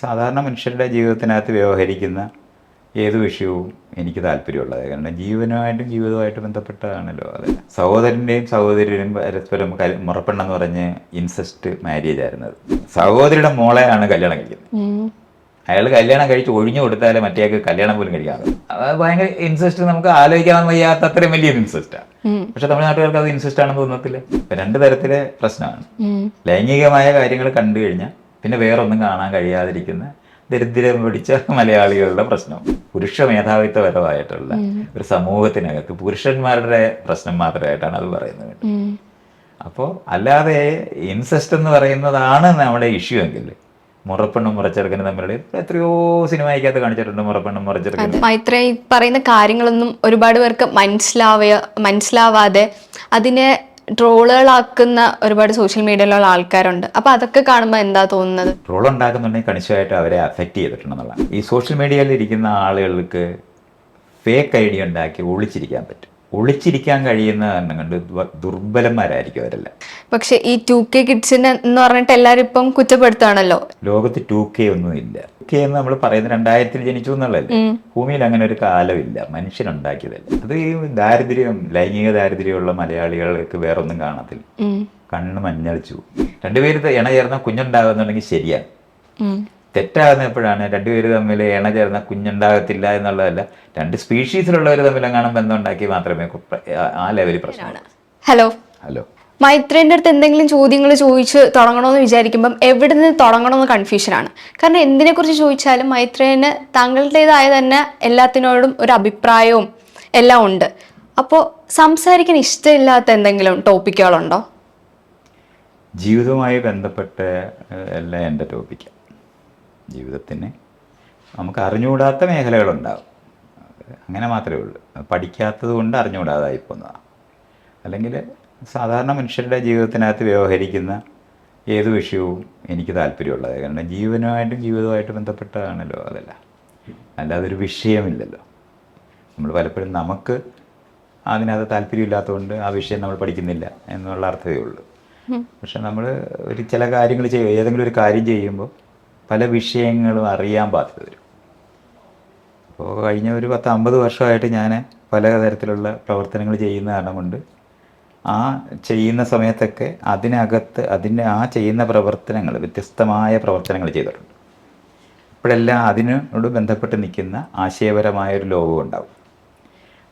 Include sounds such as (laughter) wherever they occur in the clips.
സാധാരണ മനുഷ്യരുടെ ജീവിതത്തിനകത്ത് വ്യവഹരിക്കുന്ന ഏത് വിഷയവും എനിക്ക് താല്പര്യമുള്ളത്. കാരണം ജീവനുമായിട്ടും ജീവിതവുമായിട്ട് ബന്ധപ്പെട്ടതാണല്ലോ അത്. സഹോദരന്റെയും സഹോദരിയുടെയും പരസ്പരം കൽ- മുറപ്പെണ്ണെന്ന് പറഞ്ഞ് ഇൻസെസ്റ്റ് മാരേജ് ആയിരുന്നത്. സഹോദരിയുടെ മോളെയാണ് കല്യാണം കഴിക്കുന്നത്. അയാൾ കല്യാണം കഴിച്ച് ഒഴിഞ്ഞു കൊടുത്താലേ മറ്റേക്ക് കല്യാണം പോലും കഴിക്കാൻ അത് ഭയങ്കര ഇൻസെസ്റ്റ് നമുക്ക് ആലോചിക്കാൻ വയ്യാത്ത അത്രയും വലിയ ഇൻസെസ്റ്റാണ്. പക്ഷെ തമിഴ്നാട്ടുകാർക്ക് അത് ഇൻസെസ്റ്റ് ആണെന്ന് തോന്നത്തില്ല. രണ്ട് തരത്തിലെ പ്രശ്നമാണ്. ലൈംഗികമായ കാര്യങ്ങൾ കണ്ടു കഴിഞ്ഞാൽ പിന്നെ വേറൊന്നും കാണാൻ കഴിയാതിരിക്കുന്ന ദരിദ്രം പിടിച്ച മലയാളികളുടെ പ്രശ്നം. പുരുഷ മേധാവിത്വപരമായിട്ടുള്ള ഒരു സമൂഹത്തിനകത്ത് പുരുഷന്മാരുടെ പ്രശ്നം മാത്രമായിട്ടാണ് അത് പറയുന്നത് അപ്പോൾ അല്ലാതെ ഇൻസെസ്റ്റ് എന്ന് പറയുന്നതാണ് നമ്മുടെ ഇഷ്യൂ എങ്കിൽ മുറപ്പെണ്ണും മുറച്ചെറുക്കനും തമ്മിലുള്ള എത്രയോ സിനിമയ്ക്കകത്ത് കാണിച്ചിട്ടുണ്ട് മുറപ്പെണ്ണും മുറച്ചെറുക്കനും. മൈത്രേ പറയുന്ന കാര്യങ്ങളൊന്നും ഒരുപാട് പേർക്ക് മനസ്സിലാവ മനസ്സിലാവാതെ അതിനെ ട്രോളുകളാക്കുന്ന ഒരുപാട് സോഷ്യൽ മീഡിയയിലുള്ള ആൾക്കാരുണ്ട്. അപ്പൊ അതൊക്കെ കാണുമ്പോൾ എന്താ തോന്നുന്നത്? ട്രോൾ ഉണ്ടാക്കുന്നുണ്ടെങ്കിൽ കണിശമായിട്ട് അവരെ അഫക്റ്റ് ചെയ്തിട്ടുണ്ടെന്നുള്ളതാണ്. ഈ സോഷ്യൽ മീഡിയയിൽ ഇരിക്കുന്ന ആളുകൾക്ക് ഫേക്ക് ഐഡിയ ഉണ്ടാക്കി ഒളിച്ചിരിക്കാൻ പറ്റും. ഒളിച്ചിരിക്കാൻ കഴിയുന്ന കൊണ്ട് ദുർ- ദുർബലന്മാരായിരിക്കും അവരെല്ലാം. പക്ഷെ ഈ ടു കെ കിഡ്സിനെ എന്ന് പറഞ്ഞിട്ട് എല്ലാവരും ഇപ്പം കുറ്റപ്പെടുത്താണല്ലോ ലോകത്ത് ടു കെ ഒന്നുമില്ല ടു കെ എന്ന് നമ്മൾ പറയുന്ന രണ്ടായിരത്തിൽ ജനിച്ചു എന്നുള്ളതല്ലേ? ഭൂമിയിൽ അങ്ങനെ ഒരു കാലമില്ല. മനുഷ്യനുണ്ടാക്കിയതല്ല. അത് ഈ ദാരിദ്ര്യം ലൈംഗിക ദാരിദ്ര്യമുള്ള മലയാളികൾക്ക് വേറൊന്നും കാണത്തില്ല. കണ്ണ് മഞ്ഞളിച്ചു രണ്ടുപേര് ഇണ ചേർന്ന കുഞ്ഞുണ്ടാകുന്നുണ്ടെങ്കിൽ ശരിയാണ്. തെറ്റാകുന്ന എപ്പോഴാണ് രണ്ടുപേര് തമ്മിൽ ഇണ ചേർന്ന കുഞ്ഞുണ്ടാകത്തില്ല എന്നുള്ളതല്ല രണ്ട് സ്പീഷീസിലുള്ളവർ തമ്മിൽ എങ്ങാനും ബന്ധം ഉണ്ടാക്കി മാത്രമേ ആ- ലെവലിൽ പ്രശ്നമാണ് ഹലോ. ഹലോ. മൈത്രേന്റെ അടുത്ത് എന്തെങ്കിലും ചോദ്യങ്ങൾ ചോദിച്ച് തുടങ്ങണമെന്ന് വിചാരിക്കുമ്പം എവിടെ നിന്ന് തുടങ്ങണമെന്ന് കൺഫ്യൂഷനാണ്. കാരണം എന്തിനെക്കുറിച്ച് ചോദിച്ചാലും മൈത്രേന് താങ്കളുടേതായ തന്നെ എല്ലാത്തിനോടും ഒരു അഭിപ്രായവും എല്ലാം ഉണ്ട്. അപ്പോൾ സംസാരിക്കാൻ ഇഷ്ടമില്ലാത്ത എന്തെങ്കിലും ടോപ്പിക്കുകളുണ്ടോ ജീവിതവുമായി ബന്ധപ്പെട്ട എല്ലാം എന്റെ ടോപ്പിക്കാണ് ജീവിതത്തിന് നമുക്ക് അറിഞ്ഞുകൂടാത്ത മേഖലകളുണ്ടാവും. അങ്ങനെ മാത്രമേ ഉള്ളൂ. പഠിക്കാത്തത് കൊണ്ട് അറിഞ്ഞുകൂടാതായി പോകുന്നതാണ്. അല്ലെങ്കിൽ സാധാരണ മനുഷ്യരുടെ ജീവിതത്തിനകത്ത് വ്യവഹരിക്കുന്ന ഏത് വിഷയവും എനിക്ക് താല്പര്യമുള്ളത് കാരണം ജീവനുമായിട്ടും ജീവിതവുമായിട്ട് ബന്ധപ്പെട്ടതാണല്ലോ അതല്ല. അല്ലാതെ ഒരു വിഷയമില്ലല്ലോ. നമ്മൾ പലപ്പോഴും നമുക്ക് അതിനകത്ത് താല്പര്യമില്ലാത്തതുകൊണ്ട് ആ വിഷയം നമ്മൾ പഠിക്കുന്നില്ല എന്നുള്ള അർത്ഥമേ ഉള്ളൂ. പക്ഷെ നമ്മൾ ഒരു ചില കാര്യങ്ങൾ ചെയ്യുക ഏതെങ്കിലും ഒരു കാര്യം ചെയ്യുമ്പോൾ പല വിഷയങ്ങളും അറിയാൻ ബാധ്യത വരും. അപ്പോൾ കഴിഞ്ഞ ഒരു പത്ത് അമ്പത് വർഷമായിട്ട് ഞാൻ പല തരത്തിലുള്ള പ്രവർത്തനങ്ങൾ ചെയ്യുന്ന കാരണം കൊണ്ട് ആ ചെയ്യുന്ന സമയത്തൊക്കെ അതിനകത്ത് അതിന്റെ ആ ചെയ്യുന്ന പ്രവർത്തനങ്ങൾ വ്യത്യസ്തമായ പ്രവർത്തനങ്ങൾ ചെയ്തിട്ടുണ്ട്. ഇപ്പോഴെല്ലാം അതിനോട് ബന്ധപ്പെട്ട് നിൽക്കുന്ന ആശയപരമായ ഒരു ലോകവും ഉണ്ടാവും.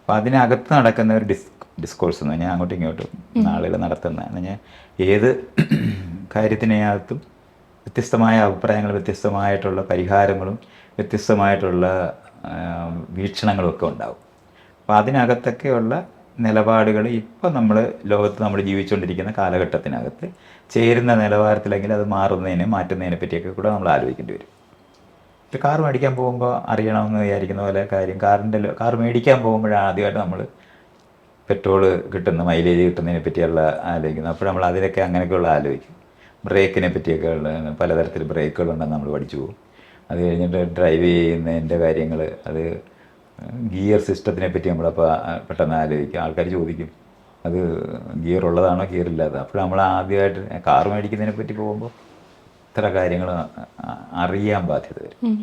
അപ്പോൾ അതിനകത്ത് നടക്കുന്ന ഒരു ഡിസ് ഡിസ്കോഴ്സ് എന്ന് പറഞ്ഞാൽ അങ്ങോട്ടും ഇങ്ങോട്ടും ആളുകൾ നടത്തുന്ന പറഞ്ഞാൽ ഏത് കാര്യത്തിനകത്തും വ്യത്യസ്തമായ അഭിപ്രായങ്ങൾ വ്യത്യസ്തമായിട്ടുള്ള പരിഹാരങ്ങളും വ്യത്യസ്തമായിട്ടുള്ള വീക്ഷണങ്ങളുമൊക്കെ ഉണ്ടാവും. അപ്പോൾ അതിനകത്തൊക്കെയുള്ള നിലപാടുകൾ ഇപ്പോൾ നമ്മൾ ലോകത്ത് നമ്മൾ ജീവിച്ചുകൊണ്ടിരിക്കുന്ന കാലഘട്ടത്തിനകത്ത് ചേരുന്ന നിലവാരത്തിലെങ്കിൽ അത് മാറുന്നതിനെ മാറ്റുന്നതിനെ പറ്റിയൊക്കെ കൂടെ നമ്മൾ ആലോചിക്കേണ്ടി വരും. ഇപ്പോൾ കാർ മേടിക്കാൻ പോകുമ്പോൾ അറിയണമെന്ന് വിചാരിക്കുന്ന പോലെ കാര്യം കാറിന്റെ കാർ മേടിക്കാൻ പോകുമ്പോഴാണ് ആദ്യമായിട്ട് നമ്മൾ പെട്രോൾ കിട്ടുന്ന മൈലേജ് കിട്ടുന്നതിനെ പറ്റിയുള്ള ആലോചിക്കുന്നത്. അപ്പോൾ നമ്മൾ അതിലൊക്കെ അങ്ങനെയൊക്കെയുള്ള ആലോചിക്കും. ബ്രേക്കിനെ പറ്റിയൊക്കെ ഉള്ള പലതരത്തിൽ ബ്രേക്കുകളുണ്ടെന്ന് നമ്മൾ പഠിച്ചു പോകും. അത് കഴിഞ്ഞിട്ട് ഡ്രൈവ് ചെയ്യുന്നതിന്റെ കാര്യങ്ങൾ അത് ഗിയർ സിസ്റ്റത്തിനെ പറ്റി നമ്മളപ്പോൾ പെട്ടെന്ന് ആലോചിക്കും. ആൾക്കാർ ചോദിക്കും അത് ഗിയർ ഉള്ളതാണോ ഗിയർ ഇല്ലാതെ അപ്പോൾ നമ്മൾ ആദ്യമായിട്ട് കാർ മേടിക്കുന്നതിനെ പറ്റി പോകുമ്പോൾ ഇത്ര കാര്യങ്ങൾ അറിയാൻ ബാധ്യത വരും.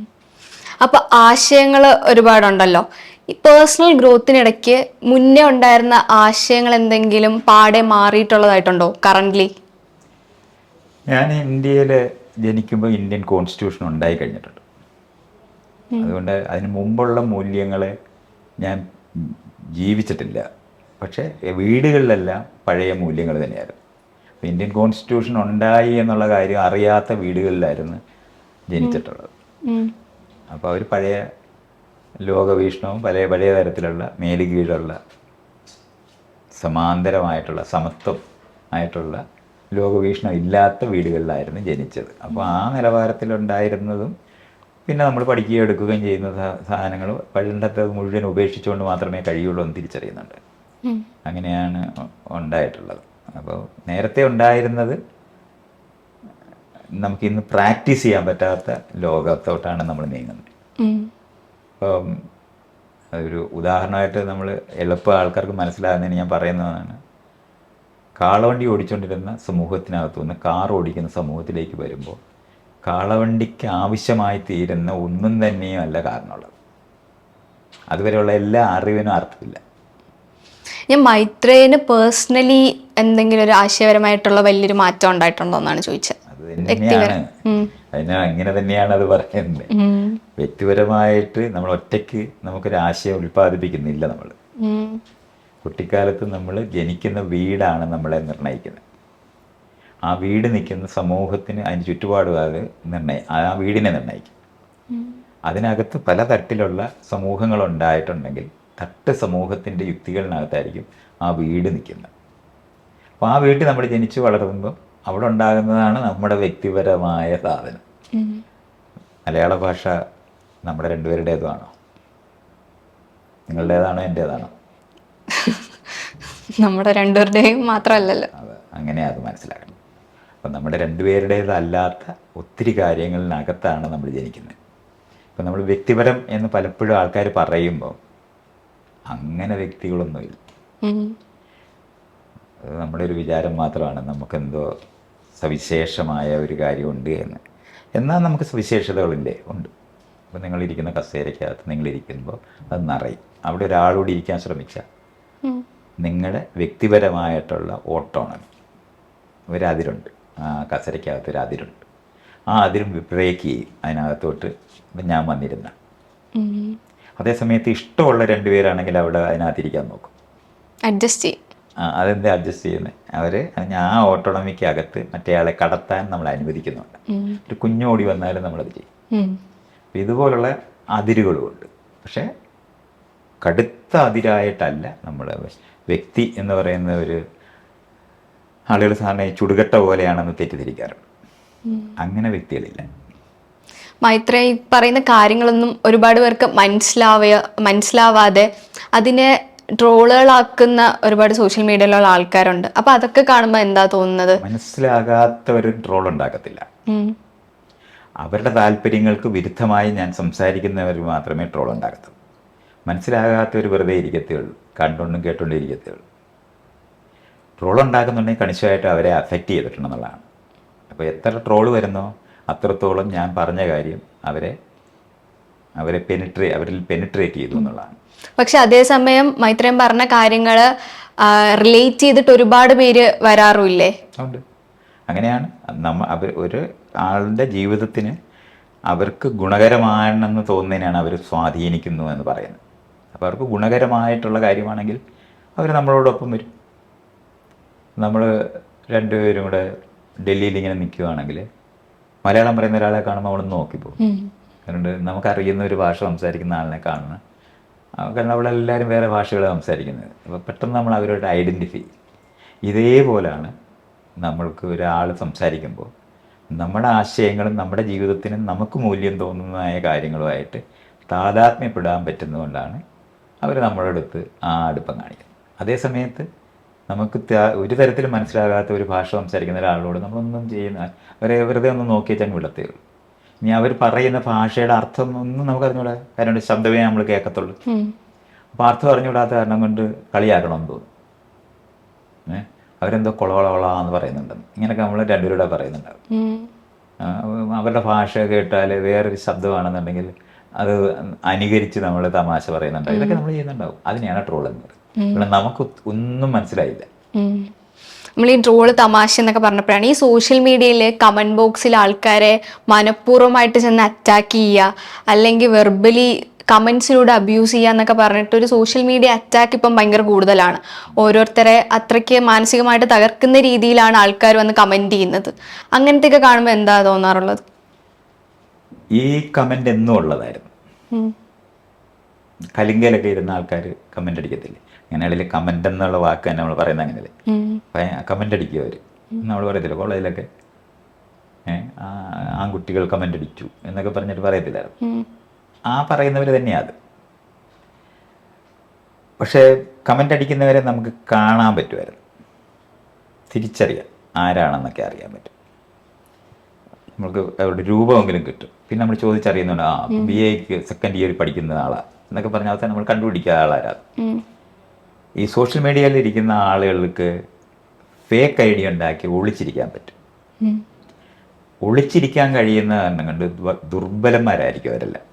അപ്പൊ ആശയങ്ങൾ ഒരുപാടുണ്ടല്ലോ. ഈ പേഴ്സണൽ ഗ്രോത്തിനിടയ്ക്ക് മുന്നേ ഉണ്ടായിരുന്ന ആശയങ്ങൾ എന്തെങ്കിലും പാടെ മാറിയിട്ടുള്ളതായിട്ടുണ്ടോ കറന്റ്ലി ഞാൻ ഇന്ത്യയിൽ ജനിക്കുമ്പോൾ ഇന്ത്യൻ കോൺസ്റ്റിറ്റ്യൂഷൻ ഉണ്ടായി കഴിഞ്ഞിട്ടുണ്ട്. അതുകൊണ്ട് അതിന് മുമ്പുള്ള മൂല്യങ്ങളെ ഞാൻ ജീവിച്ചിട്ടില്ല. പക്ഷേ വീടുകളിലെല്ലാം പഴയ മൂല്യങ്ങൾ തന്നെയായിരുന്നു. അപ്പോൾ ഇന്ത്യൻ കോൺസ്റ്റിറ്റ്യൂഷൻ ഉണ്ടായി എന്നുള്ള കാര്യം അറിയാത്ത വീടുകളിലായിരുന്നു ജനിച്ചിട്ടുള്ളത്. അപ്പോൾ അവർ പഴയ ലോകവീക്ഷണവും പഴയ പഴയ തരത്തിലുള്ള മേലുകീഴുള്ള സമാന്തരമായിട്ടുള്ള സമത്വം ആയിട്ടുള്ള ലോകവീക്ഷണം ഇല്ലാത്ത വീടുകളിലായിരുന്നു ജനിച്ചത്. അപ്പോൾ ആ നിലവാരത്തിലുണ്ടായിരുന്നതും പിന്നെ നമ്മൾ പഠിക്കുകയും എടുക്കുകയും ചെയ്യുന്ന സാധനങ്ങൾ പണ്ടത്തെ മുഴുവൻ ഉപേക്ഷിച്ചുകൊണ്ട് മാത്രമേ കഴിയുള്ളൂ എന്ന് തിരിച്ചറിയുന്നുണ്ട്. അങ്ങനെയാണ് ഉണ്ടായിട്ടുള്ളത്. അപ്പോൾ നേരത്തെ ഉണ്ടായിരുന്നത് നമുക്കിന്ന് പ്രാക്ടീസ് ചെയ്യാൻ പറ്റാത്ത ലോകത്തോട്ടാണ് നമ്മൾ നീങ്ങുന്നത്. ഇപ്പം ഒരു ഉദാഹരണമായിട്ട് നമ്മൾ എളുപ്പം ആൾക്കാർക്ക് മനസ്സിലാകുന്നതിന് ഞാൻ പറയുന്നതാണ്. കാളവണ്ടി ഓടിച്ചുകൊണ്ടിരുന്ന സമൂഹത്തിനകത്തു നിന്ന് കാർ ഓടിക്കുന്ന സമൂഹത്തിലേക്ക് വരുമ്പോൾ കാളവണ്ടിക്ക് ആവശ്യമായി തീരുന്ന ഒന്നും തന്നെയും അല്ല കാരണമുള്ളത് അതുവരെയുള്ള എല്ലാ അറിവിനും അർത്ഥമില്ല. ഞാൻ മൈത്രേന് പേഴ്സണലി എന്തെങ്കിലും ഒരു ആശയപരമായിട്ടുള്ള വലിയൊരു മാറ്റം ഉണ്ടായിട്ടുണ്ടോ എന്നാണ് ചോദിച്ചത്. അത് തന്നെയാണ്. അതിന് അങ്ങനെ തന്നെയാണ് അത് പറയുന്നത്. വ്യക്തിപരമായിട്ട് നമ്മൾ ഒറ്റയ്ക്ക് നമുക്കൊരു ആശയം ഉൽപ്പാദിപ്പിക്കുന്നില്ല നമ്മൾ. കുട്ടിക്കാലത്ത് നമ്മൾ ജനിക്കുന്ന വീടാണ് നമ്മളെ നിർണയിക്കുന്നത്. ആ വീട് നിൽക്കുന്ന സമൂഹത്തിന് അതിന് ചുറ്റുപാടും അത് നിർണയ ആ വീടിനെ നിർണയിക്കും. അതിനകത്ത് പല തട്ടിലുള്ള സമൂഹങ്ങൾ ഉണ്ടായിട്ടുണ്ടെങ്കിൽ തട്ട് സമൂഹത്തിന്റെ യുക്തികളിനകത്തായിരിക്കും ആ വീട് നിൽക്കുന്നത്. അപ്പോൾ ആ വീട്ടിൽ നമ്മൾ ജനിച്ചു വളരുമ്പോൾ അവിടെ ഉണ്ടാകുന്നതാണ് നമ്മുടെ വ്യക്തിപരമായ സാധനം. മലയാള ഭാഷ നമ്മുടെ രണ്ടുപേരുടേതുമാണോ? നിങ്ങളുടേതാണോ എന്റേതാണോ നമ്മുടെ രണ്ടുപേരുടെയും മാത്രമല്ലല്ലോ. അതെ അങ്ങനെ അത് മനസ്സിലാക്കണം. അപ്പം നമ്മുടെ രണ്ടുപേരുടേതല്ലാത്ത ഒത്തിരി കാര്യങ്ങളിനകത്താണ് നമ്മൾ ജനിക്കുന്നത്. ഇപ്പം നമ്മൾ വ്യക്തിപരം എന്ന് പലപ്പോഴും ആൾക്കാർ പറയുമ്പോൾ അങ്ങനെ വ്യക്തികളൊന്നുമില്ല. അത് നമ്മുടെ ഒരു വിചാരം മാത്രമാണ്. നമുക്കെന്തോ സവിശേഷമായ ഒരു കാര്യമുണ്ട് എന്ന്. എന്നാൽ നമുക്ക് സവിശേഷതകളില്ലേ? ഉണ്ട്. അപ്പോൾ നിങ്ങളിരിക്കുന്ന കസേരയ്ക്കകത്ത് നിങ്ങളിരിക്കുമ്പോൾ അത് നിറയും. അവിടെ ഒരാളോട് ഇരിക്കാൻ ശ്രമിച്ചാൽ. നിങ്ങളുടെ വ്യക്തിപരമായിട്ടുള്ള ഓട്ടോണമി. ഒരതിരുണ്ട്. ആ കസരയ്ക്കകത്ത് ഒരു അതിരുണ്ട് ആ അതിരും ബ്രേക്ക് ചെയ്യും. അതിനകത്തോട്ട് ഇപ്പം ഞാൻ വന്നിരുന്ന. അതേസമയത്ത് ഇഷ്ടമുള്ള രണ്ടുപേരാണെങ്കിൽ അവിടെ അതിനകത്തിരിക്കാൻ നോക്കും. അഡ്ജസ്റ്റ് ചെയ്യും. ആ, അതെന്താ അഡ്ജസ്റ്റ് ചെയ്യുന്നത് അവർ ആ ഓട്ടോണമിക്ക് അകത്ത് മറ്റേയാളെ കടത്താൻ നമ്മൾ അനുവദിക്കുന്നുണ്ട്. ഒരു കുഞ്ഞോടി വന്നാലും നമ്മളത് ചെയ്യും. ഇതുപോലുള്ള അതിരുകളുമുണ്ട് പക്ഷേ കടുത്ത അതിരായിട്ടല്ല നമ്മൾ വ്യക്തി എന്ന് പറയുന്ന ഒരു ആളുകൾ സാറിനെ ചുടുകട്ട പോലെയാണെന്ന് തെറ്റിദ്ധരിക്കാറുണ്ട് അങ്ങനെ വ്യക്തികളില്ല. മൈത്ര ഈ പറയുന്ന കാര്യങ്ങളൊന്നും ഒരുപാട് പേർക്ക് മനസ്സിലാവുക മനസ്സിലാവാതെ അതിനെ ട്രോളുകളാക്കുന്ന ഒരുപാട് സോഷ്യൽ മീഡിയയിലുള്ള ആൾക്കാരുണ്ട്. അപ്പൊ അതൊക്കെ കാണുമ്പോൾ എന്താ തോന്നുന്നത്? മനസ്സിലാകാത്ത ഒരു ട്രോൾ ഉണ്ടാക്കത്തില്ല അവരുടെ താല്പര്യങ്ങൾക്ക് വിരുദ്ധമായി ഞാൻ സംസാരിക്കുന്നവർ മാത്രമേ ട്രോൾ ഉണ്ടാകത്തുള്ളൂ മനസ്സിലാകാത്തവർ വെറുതെ ഇരിക്കത്തേ ഉള്ളൂ. കണ്ടുകൊണ്ടും കേട്ടുകൊണ്ടേ ഇരിക്കത്തേ ഉള്ളൂ ട്രോൾ ഉണ്ടാക്കുന്നുണ്ടെങ്കിൽ കണിശമായിട്ട് അവരെ അഫക്റ്റ് ചെയ്തിട്ടുണ്ടെന്നുള്ളതാണ്. അപ്പോൾ എത്ര ട്രോൾ വരുന്നോ അത്രത്തോളം ഞാൻ പറഞ്ഞ കാര്യം അവരെ അവരെ പെനിട്രേ അവരിൽ പെനിട്രേറ്റ് ചെയ്തു എന്നുള്ളതാണ്. പക്ഷെ അതേസമയം മൈത്രം പറഞ്ഞ കാര്യങ്ങൾ റിലേറ്റ് ചെയ്തിട്ട് ഒരുപാട് പേര് വരാറുമില്ലേ? ഉണ്ട്. അങ്ങനെയാണ്. നമ്മ അവർ ഒരു ആളുടെ ജീവിതത്തിന് അവർക്ക് ഗുണകരമാണെന്ന് തോന്നുന്നതിനാണ് അവർ സ്വാധീനിക്കുന്നു എന്ന് പറയുന്നത്. അപ്പോൾ അവർക്ക് ഗുണകരമായിട്ടുള്ള കാര്യമാണെങ്കിൽ അവർ നമ്മളോടൊപ്പം വരും. നമ്മൾ രണ്ടുപേരും കൂടെ ഡൽഹിയിൽ ഇങ്ങനെ നിൽക്കുകയാണെങ്കിൽ മലയാളം പറയുന്ന ഒരാളെ കാണുമ്പോൾ അവിടെ നോക്കിപ്പോകും അതുകൊണ്ട് കാരണം നമുക്കറിയുന്ന ഒരു ഭാഷ സംസാരിക്കുന്ന ആളിനെ ആ, കാരണം അവിടെ എല്ലാവരും വേറെ ഭാഷകളാണ് സംസാരിക്കുന്നത്. അപ്പോൾ പെട്ടെന്ന് നമ്മൾ അവരോട് ഐഡന്റിഫൈ ഇതേപോലാണ് നമ്മൾക്ക് ഒരാൾ സംസാരിക്കുമ്പോൾ നമ്മുടെ ആശയങ്ങളും നമ്മുടെ ജീവിതത്തിനും നമുക്ക് മൂല്യം തോന്നുന്നതായ കാര്യങ്ങളുമായിട്ട് താതാത്മ്യപ്പെടാൻ പറ്റുന്നതുകൊണ്ടാണ് അവർ നമ്മുടെ അടുത്ത് ആ അടുപ്പം കാണിക്കും അതേസമയത്ത് നമുക്ക് ഒരു തരത്തിൽ മനസ്സിലാകാത്ത ഒരു ഭാഷ സംസാരിക്കുന്ന ഒരാളോട് നമ്മളൊന്നും ചെയ്യുന്ന അവരെ വെറുതെ ഒന്ന് നോക്കി വെച്ചാൽ വിടത്തേ ഉള്ളൂ. ഇനി അവർ പറയുന്ന ഭാഷയുടെ അർത്ഥം ഒന്നും നമുക്ക് അറിഞ്ഞൂടാ. കാരണം ശബ്ദമേ നമ്മൾ കേൾക്കത്തുള്ളൂ. അപ്പോൾ അർത്ഥം അറിഞ്ഞുകൂടാത്ത കാരണം കൊണ്ട് കളിയാക്കണമെന്ന് തോന്നും. ഏഹ് അവരെന്തോ കൊളവളവളാന്ന് പറയുന്നുണ്ടെന്ന്. ഇങ്ങനെയൊക്കെ നമ്മൾ രണ്ടുപേരുടെ പറയുന്നുണ്ടാവും. അവരുടെ ഭാഷ കേട്ടാൽ വേറൊരു ശബ്ദമാണെന്നുണ്ടെങ്കിൽ അത് അനുകരിച്ച് നമ്മൾ തമാശ പറയുന്നുണ്ട് ഇതൊക്കെ നമ്മൾ ചെയ്യുന്നുണ്ടാവും. അതിനെയാണ് ട്രോൾ എന്ന് പറയുന്നത്. നമുക്ക് ഒന്നും മനസ്സിലായില്ല. നമ്മൾ ഈ ട്രോൾ തമാശ എന്നൊക്കെ പറഞ്ഞപ്പോഴാണ് ഈ സോഷ്യൽ മീഡിയയിൽ കമന്റ് ബോക്സിൽ ആൾക്കാരെ മനഃപൂർവമായിട്ട് ചെന്ന് അറ്റാക്ക് ചെയ്യുക അല്ലെങ്കിൽ വെർബലി കമന്റ്സിലൂടെ അബ്യൂസ് ചെയ്യുക എന്നൊക്കെ പറഞ്ഞിട്ട് ഒരു സോഷ്യൽ മീഡിയ അറ്റാക്ക് ഇപ്പം ഭയങ്കര കൂടുതലാണ്. ഓരോരുത്തരെ അത്രയ്ക്ക് മാനസികമായിട്ട് തകർക്കുന്ന രീതിയിലാണ് ആൾക്കാർ വന്ന് കമന്റ് ചെയ്യുന്നത്. അങ്ങനത്തെയൊക്കെ കാണുമ്പോൾ എന്താ തോന്നാറുള്ളത്? ഈ കമന്റ് എന്നും ഉള്ളതായിരുന്നു. കലിങ്കയിലൊക്കെ ഇരുന്ന ആൾക്കാർ കമന്റ് അടിക്കത്തില്ലേ? അങ്ങനെയാണെങ്കിൽ കമന്റ് എന്നുള്ള വാക്ക് തന്നെ നമ്മൾ പറയുന്നത് അങ്ങനെയല്ലേ കമന്റ് കമന്റ് അടിക്കുക അവർ നമ്മൾ പറയത്തില്ല? കോളേജിലൊക്കെ ഏഹ് ആൺകുട്ടികൾ കമന്റ് അടിച്ചു എന്നൊക്കെ പറഞ്ഞിട്ട് പറയത്തില്ലായിരുന്നു. ആ പറയുന്നവർ തന്നെയാണ് അത്. പക്ഷേ കമന്റ് അടിക്കുന്നവരെ നമുക്ക് കാണാൻ പറ്റുമായിരുന്നു. തിരിച്ചറിയാം ആരാണെന്നൊക്കെ അറിയാൻ പറ്റും. നമുക്ക് അവരുടെ രൂപമെങ്കിലും കിട്ടും. പിന്നെ നമ്മൾ ചോദിച്ചറിയുന്നുണ്ട് ആ ബി എക്ക് സെക്കൻഡ് ഇയർ പഠിക്കുന്ന ആളാ എന്നൊക്കെ പറഞ്ഞാൽ അവസാനം നമ്മൾ കണ്ടുപിടിക്കുക ആളാരാണ് ഉം. ഈ സോഷ്യൽ മീഡിയയിൽ ഇരിക്കുന്ന ആളുകൾക്ക് ഫേക്ക് ഐ ഡി ഉണ്ടാക്കി ഒളിച്ചിരിക്കാൻ പറ്റും. ഒളിച്ചിരിക്കാൻ കഴിയുന്ന കാരണം കൊണ്ട് ദുർബലന്മാരായിരിക്കും അവരെല്ലാം.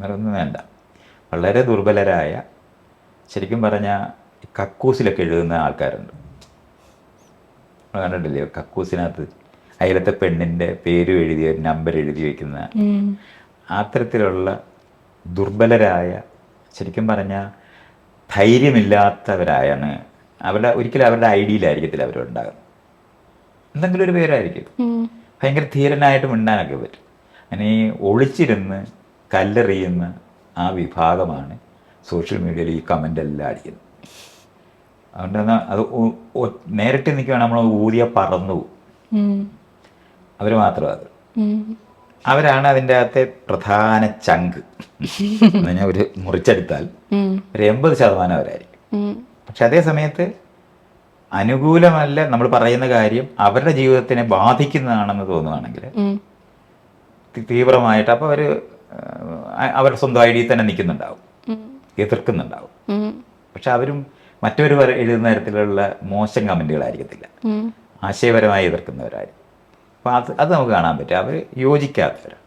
വേറെ ഒന്നും വേണ്ട. വളരെ ദുർബലരായ ശരിക്കും പറഞ്ഞാൽ കക്കൂസിലൊക്കെ എഴുതുന്ന ആൾക്കാരുണ്ട്. കണ്ടിട്ടില്ലേ കക്കൂസിനകത്ത് അയലത്തെ പെണ്ണിന്റെ പേര് എഴുതി ഒരു നമ്പർ എഴുതി വെക്കുന്ന. അത്തരത്തിലുള്ള ദുർബലരായ ശരിക്കും പറഞ്ഞാൽ ധൈര്യമില്ലാത്തവരായാണ്. അവരുടെ ഒരിക്കലും അവരുടെ ഐഡിയയിലായിരിക്കത്തില്ല അവരുണ്ടാകുന്നത് എന്തെങ്കിലും ഒരു പേരായിരിക്കും. ഭയങ്കര ധീരനായിട്ട് മിണ്ടാനൊക്കെ പറ്റും. അങ്ങനെ ഈ ഒളിച്ചിരുന്ന് കല്ലെറിയുന്ന ആ വിഭാഗമാണ് സോഷ്യൽ മീഡിയയിൽ ഈ കമന്റ് എല്ലാം അടിക്കുന്നത്. അതുകൊണ്ട് അത് നേരിട്ട് നിൽക്കുകയാണ് നമ്മൾ ഊതിയ പറന്നു പോകും. അവർ മാത്രമേ അത്. അവരാണ് അതിന്റെ അകത്തെ പ്രധാന ചങ്ക്. എന്ന് പറഞ്ഞാൽ ഒരു മുറിച്ചെടുത്താൽ. ഒരു എൺപത് ശതമാനം അവരായിരിക്കും. പക്ഷെ അതേ സമയത്ത് അനുകൂലമല്ല നമ്മൾ പറയുന്ന കാര്യം അവരുടെ ജീവിതത്തിനെ ബാധിക്കുന്നതാണെന്ന് തോന്നുകയാണെങ്കിൽ തീവ്രമായിട്ട് അപ്പോൾ അവർ അവരുടെ സ്വന്തം ഐഡിയിൽ തന്നെ നിൽക്കുന്നുണ്ടാവും. എതിർക്കുന്നുണ്ടാവും. പക്ഷെ അവരും മറ്റൊരു എഴുതുന്ന തരത്തിലുള്ള മോശം കമന്റുകളായിരിക്കത്തില്ല. ആശയപരമായി എതിർക്കുന്നവരായിരിക്കും. അപ്പോൾ അത് അത് നമുക്ക് കാണാൻ പറ്റും. അവർ യോജിക്കാത്തവരാണ്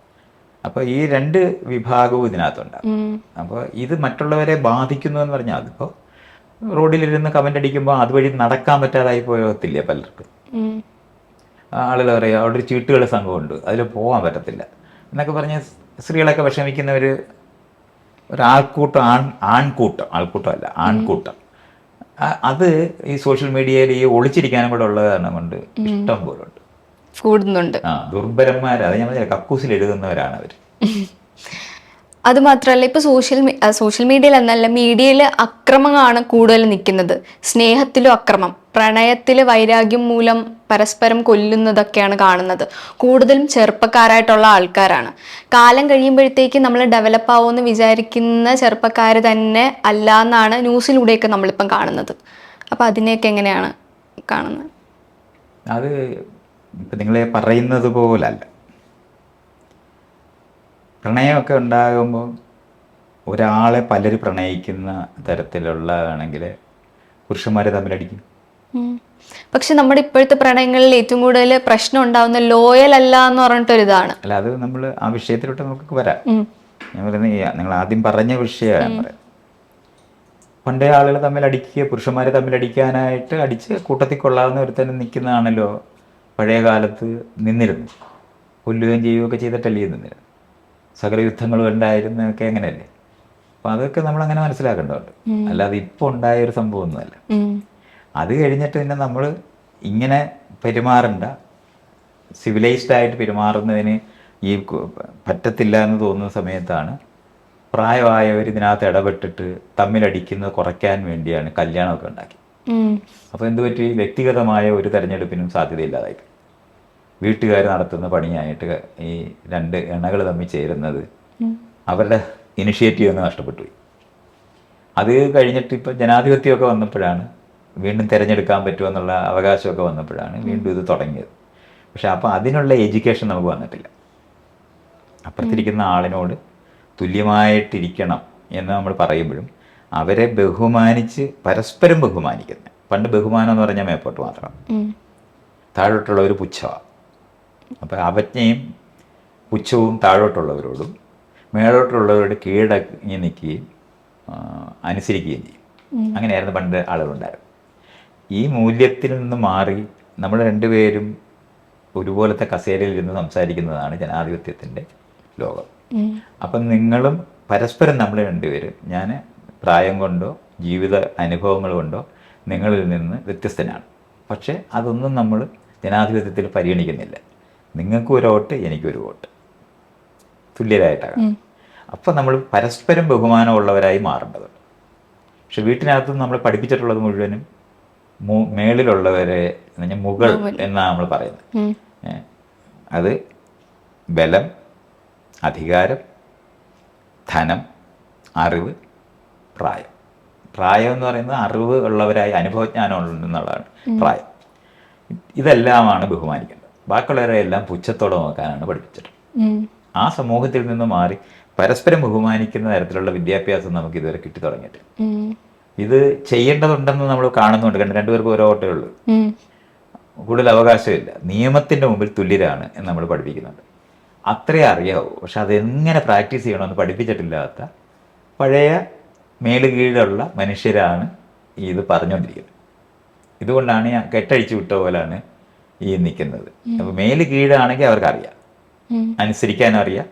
അപ്പോൾ ഈ രണ്ട് വിഭാഗവും ഇതിനകത്തുണ്ടാകും അപ്പോൾ ഇത് മറ്റുള്ളവരെ ബാധിക്കുന്നു എന്ന് പറഞ്ഞാൽ അതിപ്പോൾ റോഡിലിരുന്ന് കമന്റ് അടിക്കുമ്പോൾ അതുവഴി നടക്കാൻ പറ്റാതായി പോകത്തില്ല പലർക്കും. ആളുകൾ പറയുക അവിടെ ഒരു ചീട്ടുകൾ സംഘമുണ്ട്. അതിൽ പോകാൻ പറ്റത്തില്ല. എന്നൊക്കെ പറഞ്ഞ് സ്ത്രീകളൊക്കെ വിഷമിക്കുന്ന ഒരു ഒരാൾക്കൂട്ടം ആൺ ആൺകൂട്ടം ആൾക്കൂട്ടമല്ല ആൺകൂട്ടം. അത് ഈ സോഷ്യൽ മീഡിയയിൽ ഈ ഒളിച്ചിരിക്കാനും കൂടെ ഉള്ളത് കാരണം കൊണ്ട് ഇഷ്ടം പോലെ ഉണ്ട് കൂടുന്നുണ്ട്. ആ ദുർബലന്മാർ അത് ഞാൻ കക്കൂസിൽ എഴുതുന്നവരാണ് അവർ അത് മാത്രമല്ല ഇപ്പൊ സോഷ്യൽ സോഷ്യൽ മീഡിയയിൽ എന്നല്ല മീഡിയയിൽ അക്രമങ്ങളാണ് കൂടുതൽ നിൽക്കുന്നത്. സ്നേഹത്തിലും അക്രമം പ്രണയത്തിൽ വൈരാഗ്യം മൂലം പരസ്പരം കൊല്ലുന്നതൊക്കെയാണ് കാണുന്നത്. കൂടുതലും ചെറുപ്പക്കാരായിട്ടുള്ള ആൾക്കാരാണ്. കാലം കഴിയുമ്പോഴത്തേക്ക് നമ്മൾ ഡെവലപ്പ് ആവുമെന്ന് വിചാരിക്കുന്ന ചെറുപ്പക്കാർ തന്നെ അല്ല എന്നാണ് ന്യൂസിലൂടെയൊക്കെ നമ്മളിപ്പം കാണുന്നത്. അപ്പം അതിനെയൊക്കെ എങ്ങനെയാണ് കാണുന്നത്? അത് ഇപ്പം നിങ്ങളെ പറയുന്നത് പോലല്ല. പ്രണയമൊക്കെ ഉണ്ടാകുമ്പോൾ ഒരാളെ പലര് പ്രണയിക്കുന്ന തരത്തിലുള്ളതാണെങ്കിൽ പുരുഷന്മാർ തമ്മിലടിക്കും. പക്ഷെ നമ്മുടെ ഇപ്പോഴത്തെ പ്രണയങ്ങളിൽ ഏറ്റവും കൂടുതൽ പ്രശ്നം ഉണ്ടാവുന്ന ലോയൽ അല്ല എന്ന് പറഞ്ഞിട്ടൊരിതാണ്. അല്ല അത് നമ്മൾ ആ വിഷയത്തിലോട്ട് നമുക്ക് വരാം. ഞാൻ പറയുന്നത് നിങ്ങൾ ആദ്യം പറഞ്ഞ വിഷയമാണ് പറയുന്നത് പണ്ടേ ആളുകൾ തമ്മിൽ അടിക്കുക പുരുഷന്മാരെ തമ്മിൽ അടിക്കാനായിട്ട് അടിച്ച് കൂട്ടത്തിൽ കൊള്ളാവുന്ന ഒരുത്തന്നെ നിൽക്കുന്നതാണല്ലോ പഴയ കാലത്ത് നിന്നിരുന്നു. കൊല്ലുകയും ചെയ്യുകയൊക്കെ ചെയ്തിട്ടല്ലേ നിന്നിരുന്നു സകല യുദ്ധങ്ങളും ഉണ്ടായിരുന്നൊക്കെ അങ്ങനെയല്ലേ അപ്പം അതൊക്കെ നമ്മൾ അങ്ങനെ മനസ്സിലാക്കേണ്ടതുണ്ട് അല്ലാതെ ഇപ്പോൾ ഉണ്ടായ ഒരു സംഭവം ഒന്നുമല്ല അത് കഴിഞ്ഞിട്ട് പിന്നെ നമ്മൾ ഇങ്ങനെ പെരുമാറണ്ട. സിവിലൈസ്ഡ് ആയിട്ട് പെരുമാറുന്നതിന് ഈ പറ്റത്തില്ല എന്ന് തോന്നുന്ന സമയത്താണ് പ്രായമായവർ ഇതിനകത്ത് ഇടപെട്ടിട്ട് തമ്മിലടിക്കുന്നത് കുറയ്ക്കാൻ വേണ്ടിയാണ് കല്യാണമൊക്കെ ഉണ്ടാക്കി. അപ്പോൾ എന്ത് പറ്റി? വ്യക്തിഗതമായ ഒരു തെരഞ്ഞെടുപ്പിനും സാധ്യതയില്ലാതായി. വീട്ടുകാർ നടത്തുന്ന പണിയായിട്ട് ഈ രണ്ട് എണ്ണകൾ തമ്മിൽ ചേരുന്നത് അവരുടെ ഇനിഷ്യേറ്റീവ് ഒന്ന് നഷ്ടപ്പെട്ടു അത് കഴിഞ്ഞിട്ട് ഇപ്പോൾ ജനാധിപത്യമൊക്കെ വന്നപ്പോഴാണ് വീണ്ടും തിരഞ്ഞെടുക്കാൻ പറ്റുമെന്നുള്ള അവകാശമൊക്കെ വന്നപ്പോഴാണ് വീണ്ടും ഇത് തുടങ്ങിയത്. പക്ഷെ അപ്പോൾ അതിനുള്ള എഡ്യൂക്കേഷൻ നമുക്ക് വന്നിട്ടില്ല. അപ്പുറത്തിരിക്കുന്ന ആളിനോട് തുല്യമായിട്ടിരിക്കണം എന്ന് നമ്മൾ പറയുമ്പോഴും അവരെ ബഹുമാനിച്ച് പരസ്പരം ബഹുമാനിക്കുന്നത് പണ്ട് ബഹുമാനം എന്ന് പറഞ്ഞാൽ മേപ്പോട്ട് മാത്രം. താഴോട്ടുള്ള ഒരു പുച്ഛമാണ് അപ്പോൾ അവജ്ഞയും പുച്ഛവും താഴോട്ടുള്ളവരോടും മേളോട്ടുള്ളവരോട് കീഴടങ്ങി നിൽക്കുകയും അനുസരിക്കുകയും ചെയ്യും. അങ്ങനെയായിരുന്നു പണ്ട് ആളുകളുണ്ടായിരുന്നു ഈ മൂല്യത്തിൽ നിന്ന് മാറി നമ്മൾ രണ്ടുപേരും ഒരുപോലത്തെ കസേരയിൽ ഇരുന്ന് സംസാരിക്കുന്നതാണ് ജനാധിപത്യത്തിന്റെ ലോകം. അപ്പം നിങ്ങളും പരസ്പരം നമ്മൾ രണ്ടുപേരും. ഞാൻ പ്രായം കൊണ്ടോ ജീവിത അനുഭവങ്ങൾ കൊണ്ടോ നിങ്ങളിൽ നിന്ന് വ്യത്യസ്തനാണ്. പക്ഷേ അതൊന്നും നമ്മൾ ജനാധിപത്യത്തിൽ പരിഗണിക്കുന്നില്ല. നിങ്ങൾക്കും ഒരു വോട്ട് എനിക്കൊരു വോട്ട്. തുല്യരായിട്ടാണ് അപ്പം നമ്മൾ പരസ്പരം ബഹുമാനമുള്ളവരായി മാറേണ്ടതുണ്ട്. പക്ഷെ വീട്ടിനകത്ത് നമ്മൾ പഠിപ്പിച്ചിട്ടുള്ളത് മുഴുവനും മേളിലുള്ളവരെ എന്ന് മുകൾ എന്നാണ് നമ്മൾ പറയുന്നത്. അത് ബലം അധികാരം ധനം അറിവ് പ്രായം. പ്രായം എന്ന് പറയുന്നത് അറിവ് ഉള്ളവരായി അനുഭവജ്ഞാനം ഉണ്ടെന്നുള്ളതാണ് പ്രായം. ഇതെല്ലാമാണ് ബഹുമാനിക്കേണ്ടത്. ബാക്കിയുള്ളവരെ എല്ലാം പുച്ഛത്തോടെ നോക്കാനാണ് പഠിപ്പിച്ചത്. ആ സമൂഹത്തിൽ നിന്ന് മാറി പരസ്പരം ബഹുമാനിക്കുന്ന തരത്തിലുള്ള വിദ്യാഭ്യാസം നമുക്ക് ഇതുവരെ കിട്ടി തുടങ്ങിയിട്ടില്ല ഇത് ചെയ്യേണ്ടതുണ്ടെന്ന് നമ്മൾ കാണുന്നുണ്ട്. കണ്ട് രണ്ടുപേർക്കും ഓരോ ഓട്ടേ ഉള്ളൂ. കൂടുതൽ അവകാശമില്ല. നിയമത്തിന്റെ മുമ്പിൽ തുല്യരാണ് എന്ന് നമ്മൾ പഠിപ്പിക്കുന്നുണ്ട്. അത്രേ അറിയാവൂ. പക്ഷെ അതെങ്ങനെ പ്രാക്ടീസ് ചെയ്യണമെന്ന് പഠിപ്പിച്ചിട്ടില്ലാത്ത പഴയ മേലുകീഴുള്ള മനുഷ്യരാണ് ഈ ഇത് പറഞ്ഞുകൊണ്ടിരിക്കുന്നത്. ഇതുകൊണ്ടാണ് ഞാൻ കെട്ടഴിച്ചു വിട്ട പോലാണ് ഈ നിൽക്കുന്നത്. അപ്പോൾ മേൽ കീഴാണെങ്കിൽ അവർക്കറിയാം. അനുസരിക്കാനും അറിയാം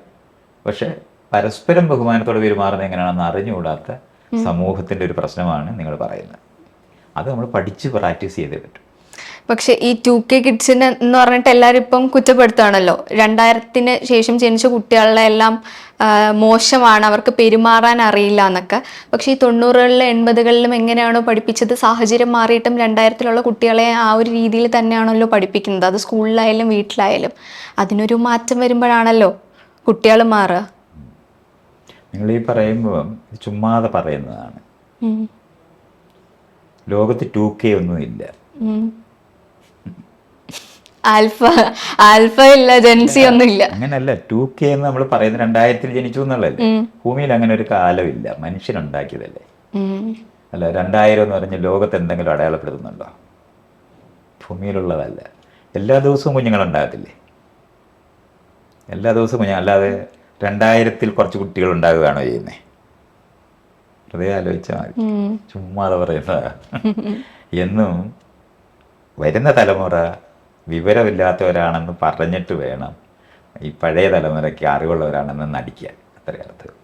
പക്ഷെ പരസ്പരം ബഹുമാനത്തോടെ പെരുമാറുന്നത് എങ്ങനെയാണെന്ന് അറിഞ്ഞുകൂടാത്ത സമൂഹത്തിന്റെ ഒരു പ്രശ്നമാണ് നിങ്ങൾ പറയുന്നത്. അത് നമ്മൾ പഠിച്ച് പ്രാക്ടീസ് ചെയ്തേ പറ്റും. പക്ഷെ ഈ ടു കെ കിഡ്സിന് എന്ന് പറഞ്ഞിട്ട് എല്ലാവരും ഇപ്പം കുറ്റപ്പെടുത്തുകയാണല്ലോ. രണ്ടായിരത്തിന് ശേഷം ജനിച്ച കുട്ടികളുടെ എല്ലാം മോശമാണ് അവർക്ക് പെരുമാറാൻ അറിയില്ല എന്നൊക്കെ. പക്ഷേ ഈ തൊണ്ണൂറുകളിലും എൺപതുകളിലും എങ്ങനെയാണോ പഠിപ്പിച്ചത് സാഹചര്യം മാറിയിട്ടും രണ്ടായിരത്തിലുള്ള കുട്ടികളെ ആ ഒരു രീതിയിൽ തന്നെയാണല്ലോ പഠിപ്പിക്കുന്നത്. അത് സ്കൂളിലായാലും വീട്ടിലായാലും. അതിനൊരു മാറ്റം വരുമ്പോഴാണല്ലോ കുട്ടികൾ മാറുക. നിങ്ങൾ ഈ പറയുമ്പോൾ ചുമ്മാതെ പറയുന്നതാണ്. ലോകത്ത് ടു കെ ഒന്നുമില്ല. ആൽഫ ആൽഫ ഇല്ല ജെൻസി ഒന്നും ഇല്ല അങ്ങനല്ല ടു കെ എന്ന് നമ്മൾ പറയുന്നത് രണ്ടായിരത്തിൽ ജനിച്ചു എന്നുള്ളതല്ലേ? ഉം. ഭൂമിയിൽ അങ്ങനെ ഒരു കാലമില്ല. മനുഷ്യനുണ്ടാക്കിയതല്ലേ. അല്ല രണ്ടായിരം എന്ന് പറഞ്ഞ് ലോകത്ത് എന്തെങ്കിലും അടയാളപ്പെടുത്തുന്നുണ്ടോ? ഭൂമിയിലുള്ളതല്ല. എല്ലാ ദിവസവും കുഞ്ഞുങ്ങളുണ്ടാകത്തില്ലേ? എല്ലാ ദിവസവും കുഞ്ഞു അല്ലാതെ രണ്ടായിരത്തിൽ കുറച്ച് കുട്ടികൾ ഉണ്ടാകുകയാണോ ചെയ്യുന്നത് ഹൃദയം ആലോചിച്ചാൽ മതി ചുമ്മാതെ പറയുന്നതാ. (laughs) എന്നും വരുന്ന തലമുറ വിവരമില്ലാത്തവരാണെന്ന് പറഞ്ഞിട്ട് വേണം ഈ പഴയ തലമുറയ്ക്ക് അറിവുള്ളവരാണെന്ന് നടിക്കാൻ. അത്രയും അർത്ഥം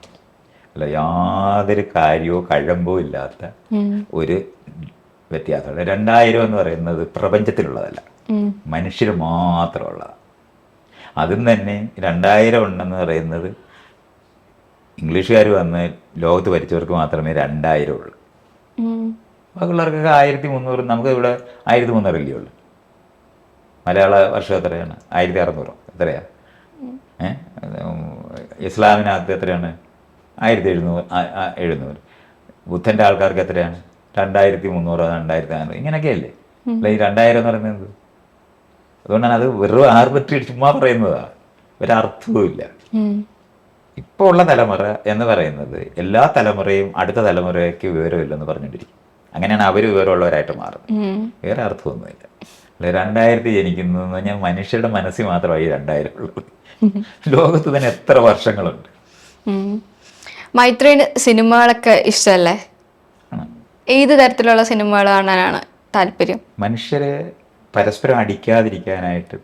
അല്ല യാതൊരു കാര്യമോ കഴമ്പോ ഇല്ലാത്ത ഒരു വ്യത്യാസമുണ്ട്. രണ്ടായിരം എന്ന് പറയുന്നത് പ്രപഞ്ചത്തിലുള്ളതല്ല. മനുഷ്യർ മാത്രമുള്ളതാണ് അതും തന്നെ രണ്ടായിരം ഉണ്ടെന്ന് പറയുന്നത് ഇംഗ്ലീഷുകാർ വന്ന് ലോകത്ത് ഭരിച്ചവർക്ക് മാത്രമേ രണ്ടായിരം ഉള്ളൂ. ബാക്കിയുള്ളവർക്കൊക്കെ ആയിരത്തി മുന്നൂറ് നമുക്ക് ഇവിടെ ആയിരത്തി മുന്നൂറല്ലേ ഉള്ളൂ. മലയാള വർഷം എത്രയാണ്? ആയിരത്തി അറുന്നൂറോ എത്രയാ ഇസ്ലാമിനകത്ത് എത്രയാണ്? ആയിരത്തി എഴുന്നൂറ് എഴുന്നൂറ്. ബുദ്ധന്റെ ആൾക്കാർക്ക് എത്രയാണ്? രണ്ടായിരത്തി മുന്നൂറോ രണ്ടായിരത്തി അഞ്ഞൂറ് ഇങ്ങനെയൊക്കെയല്ലേ അല്ല ഈ രണ്ടായിരം എന്ന് പറയുന്നത്? അതുകൊണ്ടാണ് അത് വെറും ആർബിട്രി ചുമ്മാ പറയുന്നതാണ് ഒരർത്ഥവും ഇല്ല. ഉം. ഇപ്പോൾ ഉള്ള തലമുറ എന്ന് പറയുന്നത് എല്ലാ തലമുറയും അടുത്ത തലമുറയ്ക്ക് വിവരമില്ലെന്ന് പറഞ്ഞുകൊണ്ടിരിക്കും. അങ്ങനെയാണ് അവർ വിവരമുള്ളവരായിട്ട് മാറുന്നത്. വേറെ അർത്ഥമൊന്നുമില്ല. രണ്ടായിരത്തി ജനിക്കുന്നു എന്ന് പറഞ്ഞാൽ മനുഷ്യരുടെ മനസ്സിൽ മാത്രമായി രണ്ടായിരം ഉള്ളൂ ലോകത്ത് തന്നെ എത്ര വർഷങ്ങളുണ്ട് ഉം. മൈത്രിന് സിനിമകളൊക്കെ ഇഷ്ടമല്ലേ. ഏത് തരത്തിലുള്ള സിനിമകൾ കാണാനാണ് താല്പര്യം മനുഷ്യരെ പരസ്പരം അടിക്കാതിരിക്കാനായിട്ട്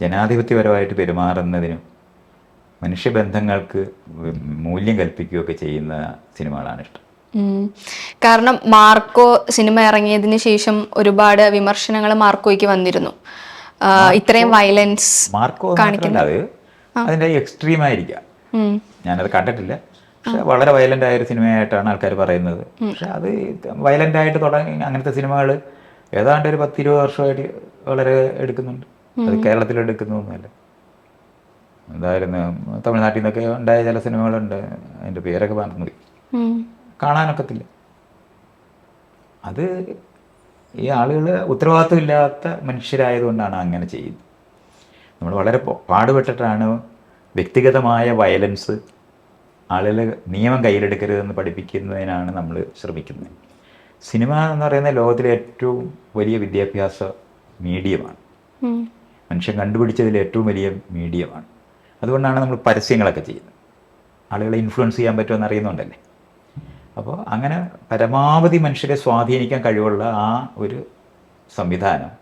ജനാധിപത്യപരമായിട്ട് പെരുമാറുന്നതിനും മനുഷ്യബന്ധങ്ങൾക്ക് മൂല്യം കൽപ്പിക്കുകയൊക്കെ ചെയ്യുന്ന സിനിമകളാണ് ഇഷ്ടം. കാരണം മാർക്കോ സിനിമ ഇറങ്ങിയതിന് ശേഷം ഒരുപാട് വിമർശനങ്ങൾ മാർക്കോയ്ക്ക് വന്നിരുന്നു. ഇത്രയും വയലൻസ് മാർക്കോ കാണിക്കുന്നത് അതിന്റെ എക്സ്ട്രീം ആയിരിക്കാം. ഞാനത് കണ്ടിട്ടില്ല. പക്ഷെ വളരെ വയലന്റ് ആയ ഒരു സിനിമയായിട്ടാണ് ആൾക്കാർ പറയുന്നത്. പക്ഷെ അത് വയലന്റ് ആയിട്ട് തുടങ്ങി അങ്ങനത്തെ സിനിമകൾ ഏതാണ്ട് ഒരു പത്തിരുപത് വർഷമായിട്ട് വളരെ എടുക്കുന്നുണ്ട്. അത് കേരളത്തിൽ എടുക്കുന്നൊന്നുമല്ല എന്തായിരുന്നു തമിഴ്നാട്ടിൽ നിന്നൊക്കെ ഉണ്ടായ ചില സിനിമകളുണ്ട്. അതിന്റെ പേരൊക്കെ ഉം. കാണാനൊക്കത്തില്ല. അത് ഈ ആളുകൾ ഉത്തരവാദിത്വമില്ലാത്ത മനുഷ്യരായതുകൊണ്ടാണ് അങ്ങനെ ചെയ്യുന്നത്. നമ്മൾ വളരെ പാടുപെട്ടിട്ടാണ് വ്യക്തിഗതമായ വയലൻസ് ആളുകൾ നിയമം കയ്യിലെടുക്കരുതെന്ന് പഠിപ്പിക്കുന്നതിനാണ് നമ്മൾ ശ്രമിക്കുന്നത്. സിനിമ എന്ന് പറയുന്ന ലോകത്തിലെ ഏറ്റവും വലിയ വിദ്യാഭ്യാസ മീഡിയമാണ്. മനുഷ്യൻ കണ്ടുപിടിച്ചതിൽ ഏറ്റവും വലിയ മീഡിയമാണ്. അതുകൊണ്ടാണ് നമ്മൾ പരസ്യങ്ങളൊക്കെ ചെയ്യുന്നത്. ആളുകളെ ഇൻഫ്ലുവൻസ് ചെയ്യാൻ പറ്റുമെന്ന് അറിയുന്നുണ്ടല്ലേ അപ്പോൾ അങ്ങനെ പരമാവധി മനുഷ്യരെ സ്വാധീനിക്കാൻ കഴിവുള്ള ആ ഒരു സംവിധാനം.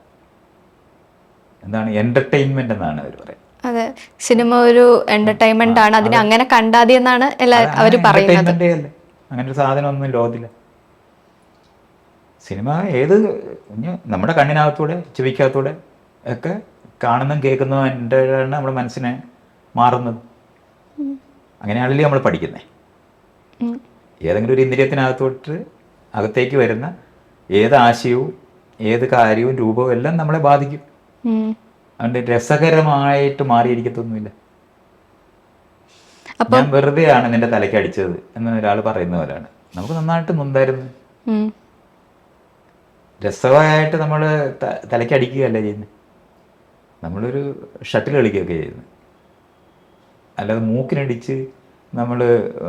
എന്താണ്? എന്റർടൈൻമെന്റ് എന്നാണ് അവർ പറയുന്നത്. അതെ. സിനിമ ഒരു എന്റർടൈൻമെന്റ് ആണ്. അതിനെ അങ്ങനെ കണ്ടാതി എന്നാണ് അവർ പറയുന്നത്. അങ്ങനെ ഒരു സാധനം ഒന്നും ലോകത്തില്ല സിനിമ ഏത് നമ്മുടെ കണ്ണിനകത്തൂടെ ചെവിക്കകത്തൂടെ ഒക്കെ കാണുന്നതും കേൾക്കുന്നതും എന്റെ നമ്മുടെ മനസ്സിനെ മാറുന്നത്. അങ്ങനെയാണല്ലേ നമ്മൾ പഠിക്കുന്നത്. ഏതെങ്കിലും ഒരു ഇന്ദ്രിയത്തിനകത്തോട്ട് അകത്തേക്ക് വരുന്ന ഏത് ആശയവും ഏത് കാര്യവും രൂപവും എല്ലാം നമ്മളെ ബാധിക്കും. അതുകൊണ്ട് രസകരമായിട്ട് മാറിയിരിക്കത്തൊന്നുമില്ല. ഞാൻ വെറുതെയാണ് നിന്റെ തലയ്ക്ക് അടിച്ചത് എന്ന് ഒരാൾ പറയുന്ന പോലെയാണ്. നമുക്ക് നന്നായിട്ട് നൊന്തായിരുന്നു. രസമായിട്ട് നമ്മൾ തലയ്ക്ക് അടിക്കുകയല്ല ചെയ്യുന്നത് നമ്മളൊരു ഷട്ടിൽ കളിക്കുകയൊക്കെ ചെയ്യുന്നത് അല്ലാതെ മൂക്കിനടിച്ച് നമ്മൾ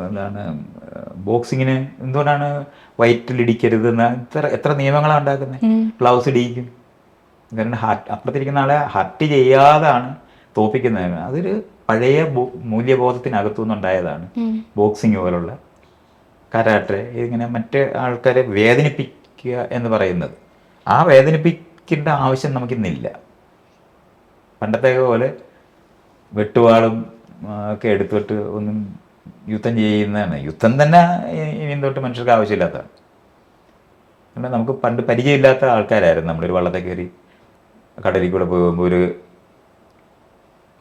എന്താണ് ബോക്സിങ്ങിന് എന്തുകൊണ്ടാണ് വയറ്റിലിടിക്കരുത് എന്ന് എത്ര എത്ര നിയമങ്ങളാണ് ഉണ്ടാക്കുന്നത്. ഗ്ലൗസ് ഇടിക്കും കാരണം ഹാർട്ട് അപ്പുറത്തിരിക്കുന്ന ആളെ ഹർട്ട് ചെയ്യാതാണ് തോപ്പിക്കുന്നത്. അതൊരു പഴയ മൂല്യബോധത്തിനകത്തു നിന്നുണ്ടായതാണ് ബോക്സിങ് പോലുള്ള കരാട്ടെ ഇങ്ങനെ മറ്റ് ആൾക്കാരെ വേദനിപ്പിക്കുക എന്ന് പറയുന്നത്. ആ വേദനിപ്പിക്കേണ്ട ആവശ്യം നമുക്കിന്നില്ല. പണ്ടത്തെ പോലെ വെട്ടുവാളും ഒക്കെ എടുത്തിട്ട് ഒന്നും യുദ്ധം ചെയ്യുന്നതാണ്. യുദ്ധം തന്നെ ഇനി തൊട്ട് മനുഷ്യർക്ക് ആവശ്യമില്ലാത്തതാണ് കാരണം നമുക്ക് പണ്ട് പരിചയമില്ലാത്ത ആൾക്കാരായിരുന്നു. നമ്മളൊരു വള്ളത്തെ കയറി കടലിൽ കൂടെ പോകുമ്പോൾ ഒരു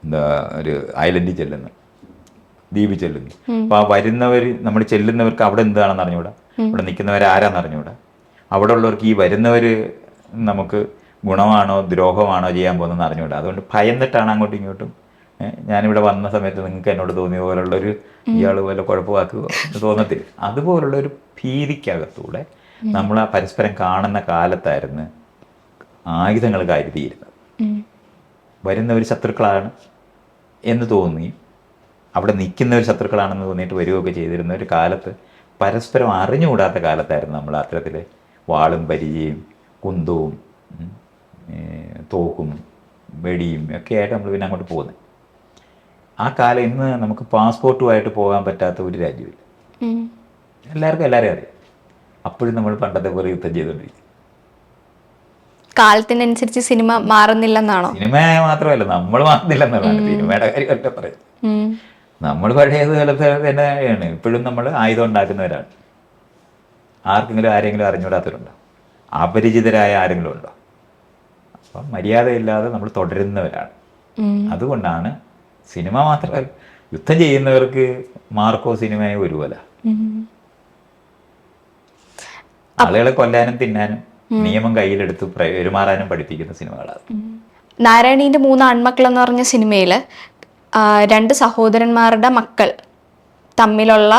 എന്താ ഒരു ഐലൻഡിൽ ചെല്ലുന്നു. ദ്വീപിൽ ചെല്ലുന്നു. അപ്പോൾ ആ വരുന്നവർ നമ്മൾ ചെല്ലുന്നവർക്ക് അവിടെ എന്താണെന്ന് അറിഞ്ഞുകൂടാ? അവിടെ നിൽക്കുന്നവർ ആരാന്ന് അറിഞ്ഞുകൂടാ? അവിടെ ഉള്ളവർക്ക് ഈ വരുന്നവർ നമുക്ക് ഗുണമാണോ ദ്രോഹമാണോ ചെയ്യാൻ പോകുന്നതെന്ന് അറിഞ്ഞുകൂടാ. അതുകൊണ്ട് ഭയന്നിട്ടാണ് അങ്ങോട്ടും ഇങ്ങോട്ടും ഞാനിവിടെ വന്ന സമയത്ത് നിങ്ങൾക്ക് എന്നോട് തോന്നിയ പോലുള്ള ഒരു ഇയാൾ പോലെ കുഴപ്പമാക്കുക എന്ന് തോന്നത്തില്ല. അതുപോലുള്ള ഒരു ഭീതിക്കകത്തൂടെ നമ്മൾ ആ പരസ്പരം കാണുന്ന കാലത്തായിരുന്നു ആയുധങ്ങൾ കരുതിയിരുന്നത്. ഒരു ശത്രുക്കളാണ് എന്ന് തോന്നി അവിടെ നിൽക്കുന്ന നിൽക്കുന്നവർ ശത്രുക്കളാണെന്ന് തോന്നിയിട്ട് വരികയൊക്കെ ചെയ്തിരുന്ന ഒരു കാലത്ത് പരസ്പരം അറിഞ്ഞുകൂടാത്ത കാലത്തായിരുന്നു നമ്മൾ അത്തരത്തിൽ വാളും പരിചയും കുന്തവും തോക്കും വെടിയും ഒക്കെ ആയിട്ട് നമ്മൾ പിന്നെ അങ്ങോട്ട് പോകുന്നത് ആ കാലം ഇന്ന് നമുക്ക് പാസ്പോർട്ടുമായിട്ട് പോകാൻ പറ്റാത്ത ഒരു രാജ്യമില്ല. എല്ലാവർക്കും എല്ലാവരെയും അറിയാം. അപ്പോഴും നമ്മൾ പണ്ടത്തെ പോലെ യുദ്ധം ചെയ്തുകൊണ്ടിരിക്കും. കാലത്തിനനുസരിച്ച് സിനിമ മാറുന്നില്ലെന്നാണോ? സിനിമ മാത്രമല്ല നമ്മൾ മാറുന്നില്ലെന്നുള്ളതാണ് സിനിമയുടെ കാര്യമല്ല പറയുന്നത്. നമ്മൾ പഴയത് കാലത്ത് തന്നെയാണ്. ഇപ്പോഴും നമ്മൾ ആയുധം ഉണ്ടാക്കുന്നവരാണ് ആർക്കെങ്കിലും ആരെങ്കിലും അറിഞ്ഞുകൂടാത്തവരുണ്ടോ? അപരിചിതരായ ആരെങ്കിലും ഉണ്ടോ? അപ്പം മര്യാദയില്ലാതെ നമ്മൾ തുടരുന്നവരാണ്. അതുകൊണ്ടാണ് സിനിമ മാത്രമല്ല. യുദ്ധം ചെയ്യുന്നവർക്ക് മാർക്കോ സിനിമയെ ഒരുപോലെ. ആളുകളെ കൊല്ലാനും തിന്നാനും നിയമം കയ്യിലെടുത്ത് പ്ര- പെരുമാറാനും പഠിപ്പിക്കുന്ന സിനിമകളാണ്. നാരായണീന്റെ മൂന്ന് ആൺമക്കൾ എന്ന് പറഞ്ഞ സിനിമയിൽ രണ്ട് സഹോദരന്മാരുടെ മക്കൾ തമ്മിലുള്ള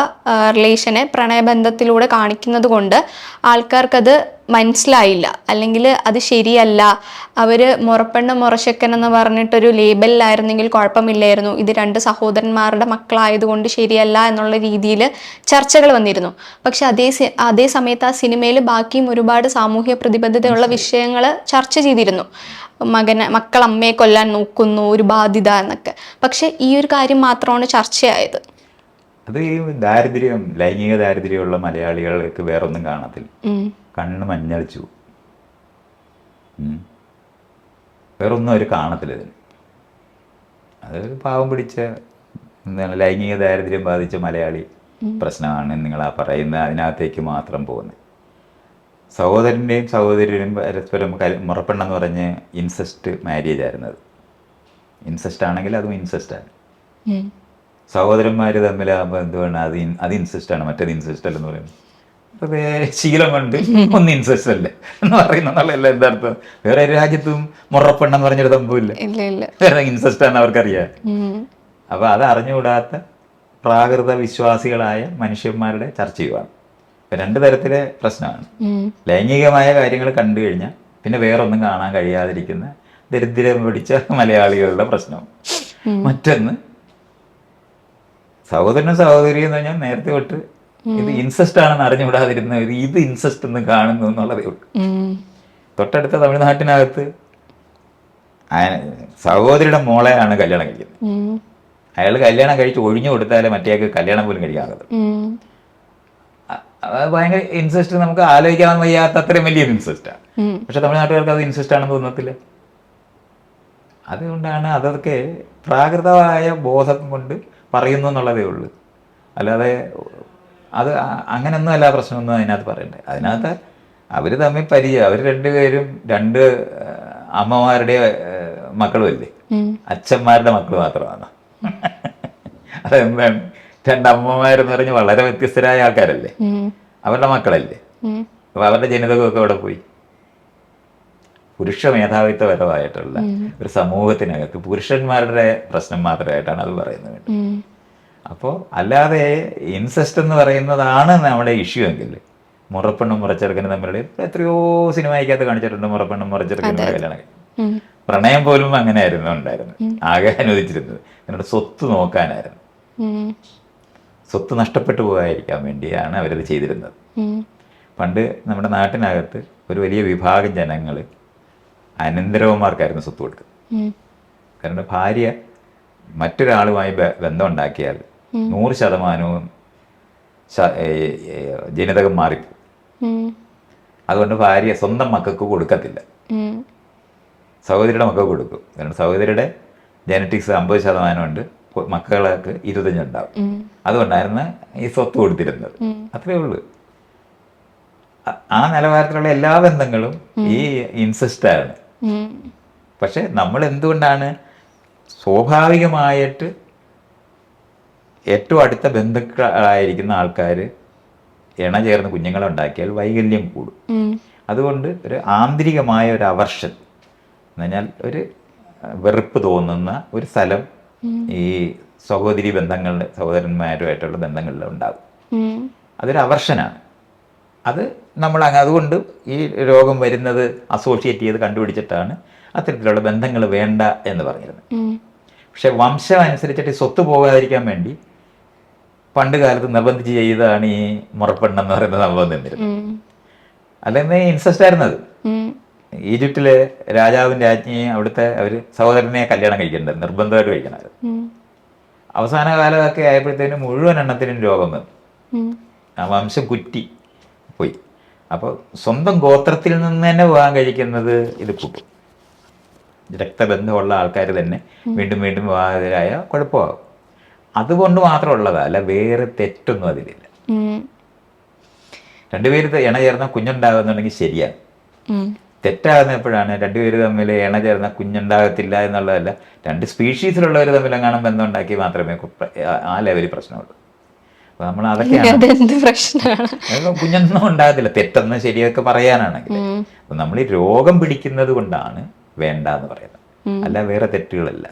റിലേഷനെ പ്രണയബന്ധത്തിലൂടെ കാണിക്കുന്നത് കൊണ്ട് ആൾക്കാർക്കത് മനസ്സിലായില്ല. അല്ലെങ്കിൽ അത് ശരിയല്ല. അവർ മുറപ്പെണ്ണ് മുറശക്കൻ എന്ന് പറഞ്ഞിട്ടൊരു ലേബലിലായിരുന്നെങ്കിൽ കുഴപ്പമില്ലായിരുന്നു. ഇത് രണ്ട് സഹോദരന്മാരുടെ മക്കളായതുകൊണ്ട് ശരിയല്ല എന്നുള്ള രീതിയിൽ ചർച്ചകൾ വന്നിരുന്നു. പക്ഷെ അതേ അതേ സമയത്ത് ആ സിനിമയിൽ ബാക്കിയും ഒരുപാട് സാമൂഹ്യ പ്രതിബദ്ധതയുള്ള വിഷയങ്ങൾ ചർച്ച ചെയ്തിരുന്നു. മകനെ മക്കൾ അമ്മയെ കൊല്ലാൻ നോക്കുന്നു ഒരു ബാധ്യത എന്നൊക്കെ. പക്ഷെ ഈ ഒരു കാര്യം മാത്രമാണ് ചർച്ചയായത്. അത് ഈ ദാരിദ്ര്യം ലൈംഗിക ദാരിദ്ര്യമുള്ള മലയാളികൾക്ക് വേറൊന്നും കാണത്തില്ല. കണ്ണ് മഞ്ഞളിച്ചു വേറെ വേറൊന്നും അവർ കാണത്തില്ല ഇതിന്. അതൊരു പാവം പിടിച്ച എന്താണ് ലൈംഗിക ദാരിദ്ര്യം ബാധിച്ച മലയാളി പ്രശ്നമാണ് നിങ്ങൾ ആ പറയുന്ന അതിനകത്തേക്ക് മാത്രം പോകുന്നത്. സഹോദരന്റെയും സഹോദരിയും പരസ്പരം മുറപ്പെണ്ണെന്ന് പറഞ്ഞ് ഇൻസെസ്റ്റ് മാരേജ് ആയിരുന്നത്. ഇൻസെസ്റ്റ് ആണെങ്കിൽ അതും ഇൻസെസ്റ്റ് ഉം. സഹോദരന്മാർ തമ്മിലാകുമ്പോൾ എന്തുവാണ് അത് അത് ഇൻസെസ്റ്റ് ആണ്. മറ്റേത് ഇൻസിസ്റ്റ് അല്ലെന്ന് പറയുന്നത് അപ്പോൾ വേറെ ശീലം കൊണ്ട് ഒന്ന് ഇൻസിസ്റ്റ് അല്ലേ? എന്ന് പറയുന്നതല്ല എന്താ അർത്ഥം? വേറെ ഒരു രാജ്യത്തും മുറപ്പെണ്ണെന്ന് പറഞ്ഞൊരു സംഭവമില്ല. വേറെ ഇൻസിസ്റ്റ് ആണ് അവർക്കറിയാം. അപ്പോൾ അത് അറിഞ്ഞുകൂടാത്ത പ്രാകൃത വിശ്വാസികളായ മനുഷ്യന്മാരുടെ ചർച്ച ചെയ്യുവാണ്. രണ്ട് തരത്തിലെ പ്രശ്നമാണ്. ലൈംഗികമായ കാര്യങ്ങൾ കണ്ടു കഴിഞ്ഞാൽ പിന്നെ വേറൊന്നും കാണാൻ കഴിയാതിരിക്കുന്ന ദരിദ്രം പിടിച്ച മലയാളികളുടെ പ്രശ്നം മറ്റൊന്ന് സഹോദരനും സഹോദരിയും എന്ന് പറഞ്ഞാൽ നേരത്തെ തൊട്ട് ഇത് ഇൻസെസ്റ്റ് ആണെന്ന് അറിഞ്ഞുകൂടാതിരുന്ന ഇത് ഇൻസെസ്റ്റ് എന്ന് കാണുന്നു എന്നുള്ളതേ ഉള്ളൂ. തൊട്ടടുത്ത തമിഴ്നാട്ടിനകത്ത് സഹോദരിയുടെ മോളെയാണ് കല്യാണം കഴിക്കുന്നത്. അയാൾ കല്യാണം കഴിച്ച് ഒഴിഞ്ഞു കൊടുത്താലേ മറ്റേക്ക് കല്യാണം പോലും കഴിക്കാകത്തുള്ളൂ ഭയങ്കര ഇൻസെസ്റ്റ് നമുക്ക് ആലോചിക്കാൻ വയ്യാത്ത അത്രയും വലിയ ഇൻസെസ്റ്റാണ്. പക്ഷെ തമിഴ്നാട്ടുകാർക്ക് അത് ഇൻസെസ്റ്റ് ആണെന്ന് തോന്നത്തില്ല. അതുകൊണ്ടാണ് അതൊക്കെ പ്രാകൃതമായ ബോധം കൊണ്ട് പറയുന്നു എന്നുള്ളതേ ഉള്ളൂ. അല്ലാതെ അത് അങ്ങനെയൊന്നും അല്ല പ്രശ്നമൊന്നും അതിനകത്ത് പറയണ്ടേ. അതിനകത്ത് അവർ തമ്മിൽ പരിചയം അവർ രണ്ടുപേരും രണ്ട് അമ്മമാരുടെ മക്കളുമല്ലേ? മക്കളും അല്ലേ ഉം. അച്ഛന്മാരുടെ മക്കൾ മാത്രമാണ്. (laughs) അതെന്താണ്? രണ്ടമ്മമാരെന്ന് പറഞ്ഞ് വളരെ വ്യത്യസ്തരായ ആൾക്കാരല്ലേ? അവരുടെ മക്കളല്ലേ? അപ്പൊ അവരുടെ ജനിതകമൊക്കെ അവിടെ പോയി? പുരുഷ മേധാവിത്വപരമായിട്ടുള്ള ഒരു സമൂഹത്തിനകത്ത് പുരുഷന്മാരുടെ പ്രശ്നം മാത്രമായിട്ടാണ് അത് പറയുന്നത്. അപ്പോൾ അല്ലാതെ ഇൻസെസ്റ്റ് എന്ന് പറയുന്നതാണ് നമ്മുടെ ഇഷ്യൂ എങ്കിൽ മുറപ്പെണ്ണും മുറച്ചെടുക്കുന്ന തമ്മിലുള്ള എത്രയോ സിനിമയ്ക്കകത്ത് കാണിച്ചിട്ടുണ്ട് മുറപ്പെണ്ണും മുറച്ചെടുക്കുന്ന കല്യാണം പ്രണയം പോലും അങ്ങനെയായിരുന്നു ഉണ്ടായിരുന്നത്. ആകെ അനുവദിച്ചിരുന്നത്. എന്നിട്ട് സ്വത്ത് നോക്കാനായിരുന്നു. സ്വത്ത് നഷ്ടപ്പെട്ടു പോകാതിരിക്കാൻ വേണ്ടിയാണ് അവരത് ചെയ്തിരുന്നത്. പണ്ട് നമ്മുടെ നാട്ടിനകത്ത് ഒരു വലിയ വിഭാഗം ജനങ്ങൾ അനന്തരവന്മാർക്കായിരുന്നു സ്വത്ത് കൊടുക്കുന്നത് കാരണം ഭാര്യ മറ്റൊരാളുമായി ബന്ധം ഉണ്ടാക്കിയാൽ നൂറ് ശതമാനവും ജനിതകം മാറിപ്പോകും അതുകൊണ്ട് ഭാര്യ സ്വന്തം മക്കൾക്ക് കൊടുക്കത്തില്ല. സഹോദരിയുടെ മക്കൾക്ക് കൊടുക്കും. കാരണം സഹോദരിയുടെ ജനറ്റിക്സ് അമ്പത് ശതമാനമുണ്ട് മക്കൾക്ക് ഇരുപത്തഞ്ചുണ്ടാവും. അതുകൊണ്ടായിരുന്നു ഈ സ്വത്ത് കൊടുത്തിരുന്നത്. അത്രേ ഉള്ളൂ. ആ നിലവാരത്തിലുള്ള എല്ലാ ബന്ധങ്ങളും ഈ ഇൻസെസ്റ്റാണ്. പക്ഷെ നമ്മൾ എന്തുകൊണ്ടാണ് സ്വാഭാവികമായിട്ട് ഏറ്റവും അടുത്ത ബന്ധുക്കളായിരിക്കുന്ന ആൾക്കാർ ഇണ ചേർന്ന് കുഞ്ഞുങ്ങളെ ഉണ്ടാക്കിയാൽ വൈകല്യം കൂടും. അതുകൊണ്ട് ഒരു ആന്തരികമായ ഒരു അവർഷൻ എന്ന് പറഞ്ഞാൽ ഒരു വെറുപ്പ് തോന്നുന്ന ഒരു സ്ഥലം ഈ സഹോദരി ബന്ധങ്ങളുടെ സഹോദരന്മാരുമായിട്ടുള്ള ബന്ധങ്ങളിൽ ഉണ്ടാകും. അതൊരു അവർഷനാണ് അത് നമ്മൾ അതുകൊണ്ട് ഈ രോഗം വരുന്നത് അസോസിയേറ്റ് ചെയ്ത് കണ്ടുപിടിച്ചിട്ടാണ് അത്തരത്തിലുള്ള ബന്ധങ്ങൾ വേണ്ട എന്ന് പറഞ്ഞിരുന്നത്. പക്ഷെ വംശം അനുസരിച്ചിട്ട് സ്വത്ത് പോകാതിരിക്കാൻ വേണ്ടി പണ്ട് കാലത്ത് നിർബന്ധിച്ച് ചെയ്തതാണ് ഈ മുറപ്പെണ്ണെന്ന് പറയുന്ന സംഭവം നിന്നിരുന്നത്. അല്ലെന്നേ ഇൻസസ്റ്റ് ആയിരുന്നത്. ഈജിപ്തിലെ രാജാവും രാജ്ഞിയും അവിടുത്തെ അവർ സഹോദരനെ കല്യാണം കഴിക്കേണ്ടത് നിർബന്ധമായിട്ട് കഴിക്കണത് അവസാന കാലമൊക്കെ ആയപ്പോഴത്തേനും മുഴുവൻ എണ്ണത്തിനും രോഗം വന്നു. ആ വംശം കുറ്റി. പോയി. അപ്പോൾ സ്വന്തം ഗോത്രത്തിൽ നിന്ന് തന്നെ വിവാഹം കഴിക്കുന്നത് ഇത് കൂട്ടും. രക്തബന്ധമുള്ള ആൾക്കാർ തന്നെ വീണ്ടും വീണ്ടും വിവാഹിതരായ കുഴപ്പമാകും. അതുകൊണ്ട് മാത്രമുള്ളതാ അല്ല വേറെ തെറ്റൊന്നും അതിലില്ല. രണ്ടുപേര് ഇണ ചേർന്ന കുഞ്ഞുണ്ടാകുന്നുണ്ടെങ്കിൽ ശരിയാണ് ഉം. തെറ്റാകുന്ന എപ്പോഴാണ് രണ്ടുപേര് തമ്മിൽ ഇണ ചേർന്ന കുഞ്ഞുണ്ടാകത്തില്ല എന്നുള്ളതല്ല രണ്ട് സ്പീഷീസിലുള്ളവർ തമ്മിൽ എങ്ങാനും ബന്ധം ഉണ്ടാക്കി മാത്രമേ ആ ലെവലിൽ പ്രശ്നമുള്ളൂ. അപ്പോൾ നമ്മൾ അതൊക്കെയാണ് കുഞ്ഞൊന്നും ഉണ്ടാകത്തില്ല. തെറ്റെന്ന് ശരിയൊക്കെ പറയാനാണെങ്കിൽ. അപ്പം നമ്മൾ ഈ രോഗം പിടിക്കുന്നത് കൊണ്ടാണ് വേണ്ട എന്ന് പറയുന്നത് അല്ല വേറെ തെറ്റുകളല്ല.